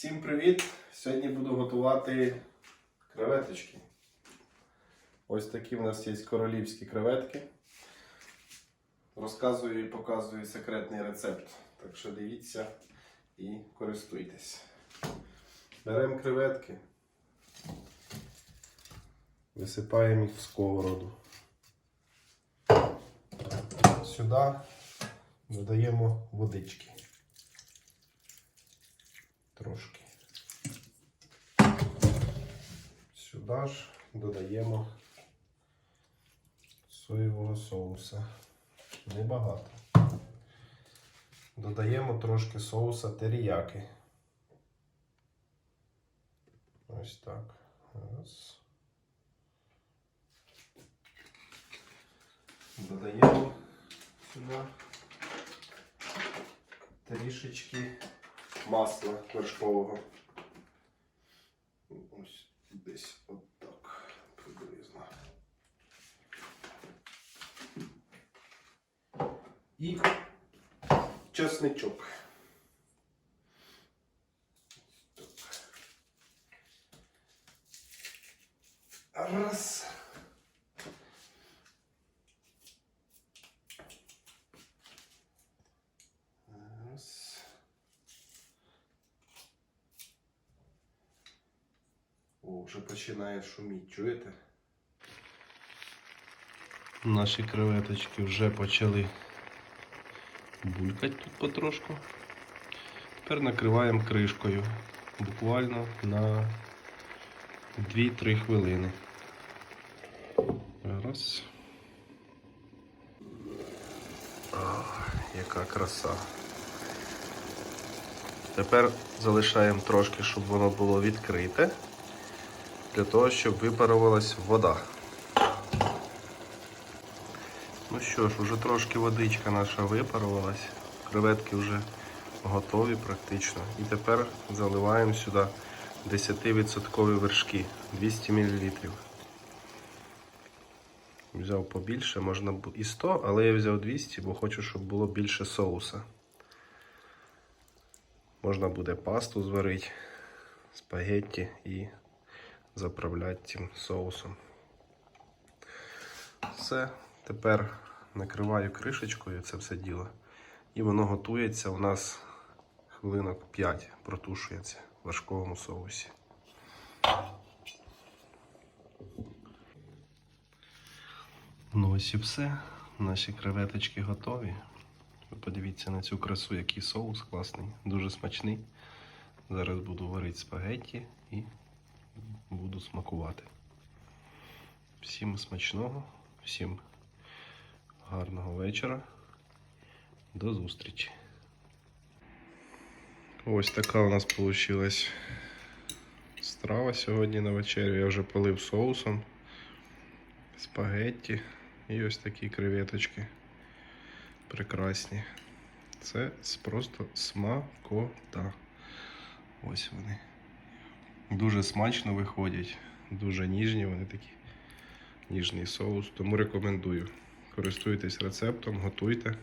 Всім привіт! Сьогодні буду готувати креветочки. Ось такі в нас є королівські креветки. Розказую і показую секретний рецепт. Так що дивіться і користуйтесь. Беремо креветки, висипаємо їх в сковороду. Сюди додаємо водички. Трошки. Сюди ж додаємо соєвого соуса. Небагато. Додаємо трошки соуса теріяки. Ось так. Раз. Додаємо сюди трішечки масла вершкового. Ось десь отак приблизно. І чесничок. Раз. О, вже починає шуміти, чуєте? Наші креветочки вже почали булькати тут потрошку. Тепер накриваємо кришкою буквально на 2-3 хвилини. Раз. А, яка краса. Тепер залишаємо трошки, щоб воно було відкрите, для того, щоб випарувалась вода. Ну що ж, вже трошки водичка наша випарувалась, креветки вже готові практично. І тепер заливаємо сюди 10% вершки 200 мл. Взяв побільше, можна і 100, але я взяв 200, бо хочу, щоб було більше соуса. Можна буде пасту зварити, спагетті і заправляти цим соусом. Все, тепер накриваю кришечкою це все діло. І воно готується у нас хвилинок 5, протушується в важковому соусі. Ну ось і все. Наші креветочки готові. Ви подивіться на цю красу, який соус класний, дуже смачний. Зараз буду варити спагетті і буду смакувати. Всім смачного, всім гарного вечора. До зустрічі. Ось така у нас вийшла страва сьогодні на вечерю. Я вже полив соусом, спагетті і ось такі креветочки прекрасні. Це просто смакота. Ось вони. Дуже смачно виходять, дуже ніжні, вони такі ніжний соус. Тому рекомендую. Користуйтесь рецептом, готуйте.